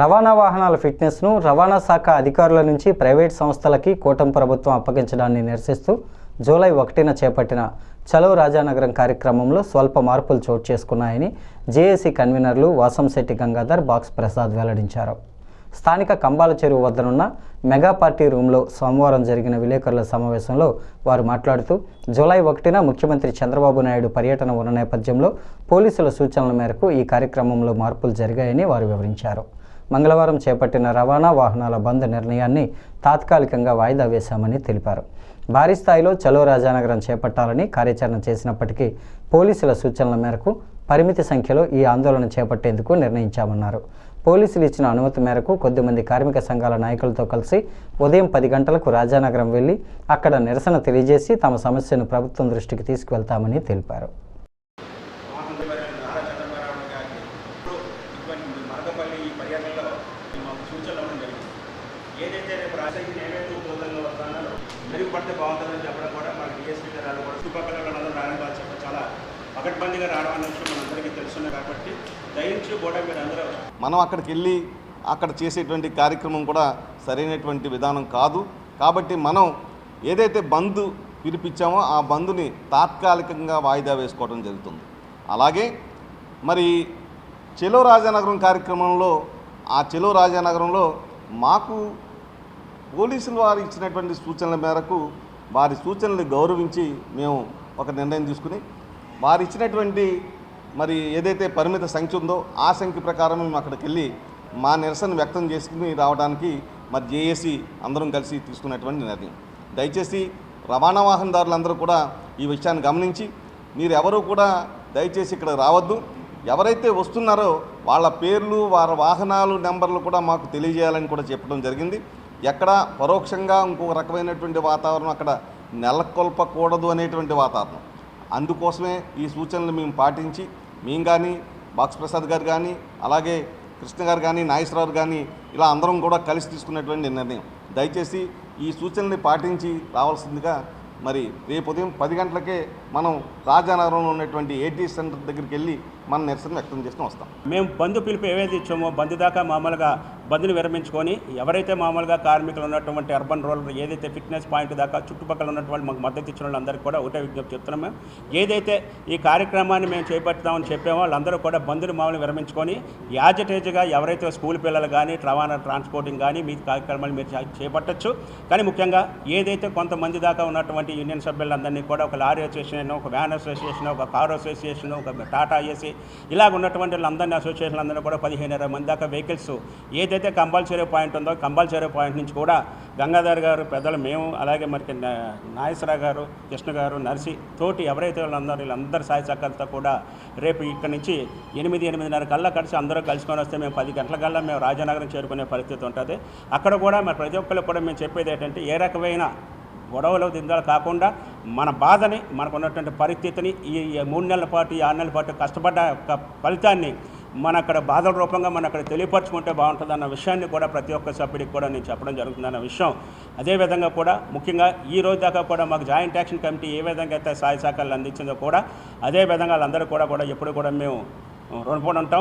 రవాణా వాహనాల ఫిట్నెస్ను రవాణా శాఖ అధికారుల నుంచి ప్రైవేట్ సంస్థలకి కూటం ప్రభుత్వం అప్పగించడాన్ని నిరసిస్తూ జూలై ఒకటిన చేపట్టిన చలో రాజానగరం కార్యక్రమంలో స్వల్ప మార్పులు చోటు చేసుకున్నాయని జేఏసీ కన్వీనర్లు వాసంశెట్టి గంగాధర్ బాక్స్ ప్రసాద్ వెల్లడించారు. స్థానిక కంబాల చెరువు వద్దనున్న మెగా పార్టీ రూమ్లో సోమవారం జరిగిన విలేకరుల సమావేశంలో వారు మాట్లాడుతూ జూలై ఒకటిన ముఖ్యమంత్రి చంద్రబాబు నాయుడు పర్యటన ఉన్న నేపథ్యంలో పోలీసుల సూచనల మేరకు ఈ కార్యక్రమంలో మార్పులు జరిగాయని వారు వివరించారు. మంగళవారం చేపట్టిన రవాణా వాహనాల బంద్ నిర్ణయాన్ని తాత్కాలికంగా వాయిదా వేశామని తెలిపారు. భారీ స్థాయిలో చలో రాజానగరం చేపట్టాలని కార్యాచరణ చేసినప్పటికీ పోలీసుల సూచనల మేరకు పరిమితి సంఖ్యలో ఈ ఆందోళన చేపట్టేందుకు నిర్ణయించామన్నారు. పోలీసులు ఇచ్చిన అనుమతి మేరకు కొద్దిమంది కార్మిక సంఘాల నాయకులతో కలిసి ఉదయం పది గంటలకు రాజానగరం వెళ్ళి అక్కడ నిరసన తెలియజేసి తమ సమస్యను ప్రభుత్వం దృష్టికి తీసుకువెళ్తామని తెలిపారు. ఇటువంటి మరదపల్లి పర్యటనలో మాకు సూచనలు అవ్వడం జరిగింది. ఏదైతే రేపు రాజకీయ ఏవైతే ఉద్యోగాల్లో వస్తానో మెరుగుపడితే బాగుంటుందని చెప్పడం కూడా మాకు డిఎస్పీ గారు కూడా చుట్టుపక్కల వాళ్ళందరూ రావడం కాదు చెప్పడం చాలా పకడ్బందీగా రావడం అనే విషయం మనందరికీ తెలుస్తున్నాయి కాబట్టి దయించి కూడా మీరు అందరూ మనం అక్కడికి వెళ్ళి అక్కడ చేసేటువంటి కార్యక్రమం కూడా సరైనటువంటి విధానం కాదు. కాబట్టి మనం ఏదైతే బంద్ పిలిపించామో ఆ బంద్ని తాత్కాలికంగా వాయిదా వేసుకోవడం జరుగుతుంది. అలాగే మరి చెలో రాజానగరం కార్యక్రమంలో ఆ చెలో రాజానగరంలో మాకు పోలీసులు వారు ఇచ్చినటువంటి సూచనల మేరకు వారి సూచనలు గౌరవించి మేము ఒక నిర్ణయం తీసుకుని వారు ఇచ్చినటువంటి మరి ఏదైతే పరిమిత సంఖ్య ఉందో ఆ సంఖ్య ప్రకారం మేము అక్కడికి వెళ్ళి మా నిరసన వ్యక్తం చేసుకుని రావడానికి మరి జేఏసీ అందరం కలిసి తీసుకున్నటువంటి నిర్ణయం. దయచేసి రవాణా వాహనదారులందరూ కూడా ఈ విషయాన్ని గమనించి మీరు ఎవరూ కూడా దయచేసి ఇక్కడ రావద్దు. ఎవరైతే వస్తున్నారో వాళ్ళ పేర్లు వారి వాహనాలు నెంబర్లు కూడా మాకు తెలియజేయాలని కూడా చెప్పడం జరిగింది. ఎక్కడ పరోక్షంగా ఇంకొక రకమైనటువంటి వాతావరణం అక్కడ నెలకొల్పకూడదు అనేటువంటి వాతావరణం. అందుకోసమే ఈ సూచనలు మేము పాటించి మేము కానీ బాక్స్ ప్రసాద్ గారు కానీ అలాగే కృష్ణ గారు కానీ నాగేశ్వరరావు కానీ ఇలా అందరం కూడా కలిసి తీసుకున్నటువంటి నిర్ణయం. దయచేసి ఈ సూచనల్ని పాటించి రావాల్సిందిగా మరి రేపు ఉదయం పది గంటలకే మనం రాజానగరంలో ఉన్నటువంటి ఏటీ సెంటర్ దగ్గరికి వెళ్ళి మన నిరసన వ్యక్తం చేసుకుని వస్తాం. మేము బంధు పిలుపు ఏవైతే ఇచ్చామో బంధు దాకా మామూలుగా బంధుని విరమించుకొని ఎవరైతే మామూలుగా కార్మికులు ఉన్నటువంటి అర్బన్ రూరల్ ఏదైతే ఫిట్నెస్ పాయింట్ దాకా చుట్టుపక్కల ఉన్నటువంటి మాకు మద్దతు ఇచ్చిన వాళ్ళందరికీ కూడా ఒకటే విజ్ఞప్తి చెప్తున్నాము మేము. ఏదైతే ఈ కార్యక్రమాన్ని మేము చేపడతామని చెప్పామో వాళ్ళందరూ కూడా బంధువులు మామూలు విరమించుకొని యాజిటేజ్గా ఎవరైతే స్కూల్ పిల్లలు కానీ రవాణా ట్రాన్స్పోర్టింగ్ కానీ మీ కార్యక్రమాలు మీరు చేపట్టచ్చు. కానీ ముఖ్యంగా ఏదైతే కొంతమంది దాకా ఉన్నటువంటి యూనియన్ సభ్యులందరినీ కూడా ఒక లారీ అసోసియేషన్ ఒక వ్యాన్ అసోసియేషన్ ఒక కార్ అసోసియేషన్ ఒక టాటా ఏసీ ఇలాగ ఉన్నటువంటి వాళ్ళందరినీ అసోసియేషన్ అందరినీ కూడా పదిహేను ఇరవై మంది దాకా వెహికల్స్ ఏదైతే కంపల్సరీ పాయింట్ ఉందో కంపల్సరీ పాయింట్ నుంచి కూడా గంగాధర్ గారు పెద్దలు మేము అలాగే మరి నాగేశ్వరరావు గారు కృష్ణ గారు నర్సి తోటి ఎవరైతే వాళ్ళందరూ వీళ్ళందరూ సాయి సక్కలతో కూడా రేపు ఇక్కడ నుంచి ఎనిమిది ఎనిమిదిన్నర కల్లా కలిసి అందరూ కలుసుకొని వస్తే మేము పది గంటల కల్లా మేము రాజనగరం చేరుకునే పరిస్థితి ఉంటుంది. అక్కడ కూడా మరి ప్రతి ఒక్కరు కూడా మేము చెప్పేది ఏంటంటే ఏ రకమైన గొడవలు దిందాలు కాకుండా మన బాధని మనకు ఉన్నటువంటి పరిస్థితిని ఈ మూడు నెలల పాటు ఈ ఆరు నెలల పాటు కష్టపడ్డ యొక్క ఫలితాన్ని మన అక్కడ బాధల రూపంగా మనం అక్కడ తెలియపరచుకుంటే బాగుంటుంది అన్న విషయాన్ని కూడా ప్రతి ఒక్క సభ్యుడికి కూడా నేను చెప్పడం జరుగుతుందన్న విషయం. అదేవిధంగా కూడా ముఖ్యంగా ఈ రోజు దాకా కూడా మాకు జాయింట్ యాక్షన్ కమిటీ ఏ విధంగా అయితే సహాయ శాఖలు అందించిందో కూడా అదే విధంగా వాళ్ళందరూ కూడా కూడా ఎప్పుడు కూడా మేము రుణపడి ఉంటాం.